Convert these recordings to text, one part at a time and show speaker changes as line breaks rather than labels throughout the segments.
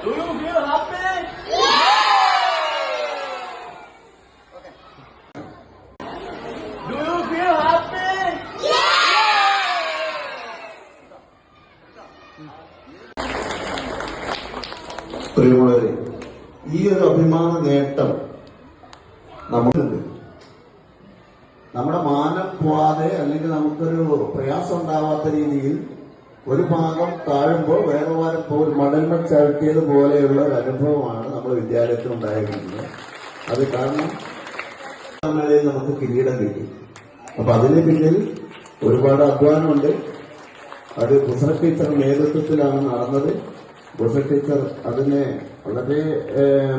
Do you feel happy? Do you feel happy?
പ്രിയമുള്ളവരെ ഈ ഒരു അഭിമാന നേട്ടം നമുക്കുണ്ട് നമ്മുടെ മാനം പോവാതെ അല്ലെങ്കിൽ നമുക്കൊരു പ്രയാസം ഉണ്ടാവാത്ത രീതിയിൽ ഒരു ഭാഗം താഴുമ്പോൾ വേറെ ഭാഗം ഇപ്പോൾ ഒരു മടൽമ ചവിട്ടിയത് പോലെയുള്ള ഒരു അനുഭവമാണ് നമ്മുടെ വിദ്യാലയത്തിൽ ഉണ്ടായിരിക്കുന്നത് അത് കാരണം നമുക്ക് കിരീടം കിട്ടി. അപ്പൊ അതിന് പിന്നിൽ ഒരുപാട് അധ്വാനമുണ്ട്. അത് ബുസർ ടീച്ചർ നേതൃത്വത്തിലാണ് നടന്നത്. ബുസർ ടീച്ചർ അതിനെ വളരെ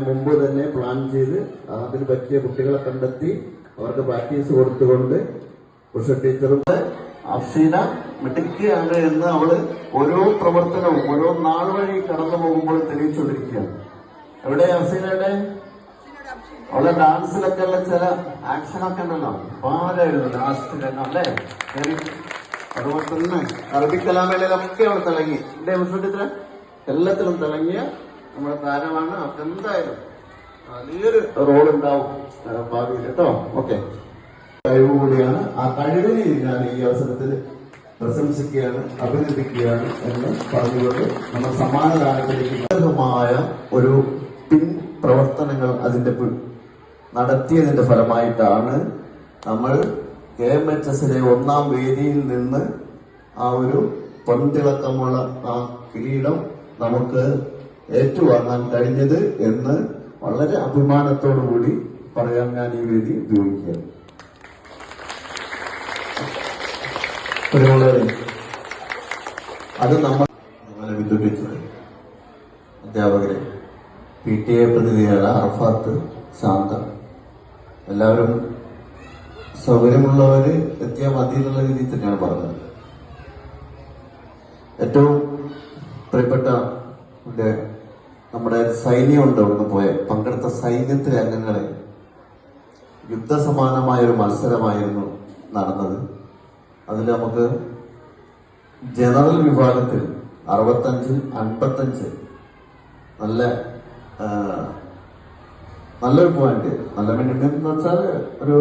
മുമ്പ് തന്നെ പ്ലാൻ ചെയ്ത് അതിന് പറ്റിയ കുട്ടികളെ കണ്ടെത്തി അവർക്ക് പ്രാക്ടീസ് കൊടുത്തുകൊണ്ട് ബുസർ ടീച്ചറും അഫ്സീന മിടുക്കിയാണ് എന്ന് അവൾ ഓരോ പ്രവർത്തനവും ഓരോ നാൾ വഴി കടന്നു പോകുമ്പോൾ തെളിയിച്ചുകൊണ്ടിരിക്കുകയാണ്. എവിടെ അസീനയുടെ അവളെ ഡാൻസിലൊക്കെ ഉള്ള ചില ആക്ഷനൊക്കെ ഉണ്ടല്ലോ. പാടായിരുന്നു ലാസ്റ്റ് അല്ലേ? അതുപോലെ തന്നെ അറബി കലാമേളയിലൊക്കെ അവൾ തിളങ്ങി. എന്റെ വിശ്വത്തിൽ എല്ലാത്തിലും തിളങ്ങിയ നമ്മുടെ താരമാണ്. അവർക്ക് എന്തായാലും വലിയൊരു റോൾ ഉണ്ടാവും. ഭാവിയിൽ കേട്ടോ? ഓക്കെ കഴിവ് കൂടിയാണ് ആ കഴിവിനെ ഞാൻ ഈ അവസരത്തിൽ പ്രശംസിക്കുകയാണ് അഭിനന്ദിക്കുകയാണ് എന്ന് പറഞ്ഞുകൊണ്ട് നമ്മൾ സമ്മാനദാനത്തിലേക്ക് ഒരു പിൻ പ്രവർത്തനങ്ങൾ അതിന്റെ നടത്തിയതിന്റെ ഫലമായിട്ടാണ് നമ്മൾ കെ എം എച്ച് എസിലെ ഒന്നാം വേദിയിൽ നിന്ന് ആ ഒരു പൊൻതിളക്കമുള്ള ആ കിരീടം നമുക്ക് ഏറ്റുവാങ്ങാൻ കഴിഞ്ഞത് എന്ന് വളരെ അഭിമാനത്തോടു കൂടി പറയാൻ ഞാൻ ഈ വേദി ഉപയോഗിക്കുകയാണ്. അത് നമ്മൾ നമ്മളെ വിദ്യുപിച്ചത് അധ്യാപകരെ. പി ടി എ പ്രതിനിധിയായ അർഫാത്ത് ശാന്ത. എല്ലാവരും സൗകര്യമുള്ളവര് എത്തിയാൽ മതി എന്നുള്ള രീതിയിൽ തന്നെയാണ് പറഞ്ഞത്. ഏറ്റവും പ്രിയപ്പെട്ട നമ്മുടെ സൈന്യമുണ്ട് അവിടുന്ന് പോയ പങ്കെടുത്ത സൈന്യത്തിലെ അംഗങ്ങളെ യുദ്ധസമാനമായ ഒരു മത്സരമായിരുന്നു നടന്നത്. അതിൽ നമുക്ക് ജനറൽ വിഭാഗത്തിൽ അറുപത്തഞ്ച് അൻപത്തഞ്ച് നല്ല നല്ലൊരു പോയിന്റ് നല്ല മിനിമം എന്ന് വെച്ചാൽ ഒരു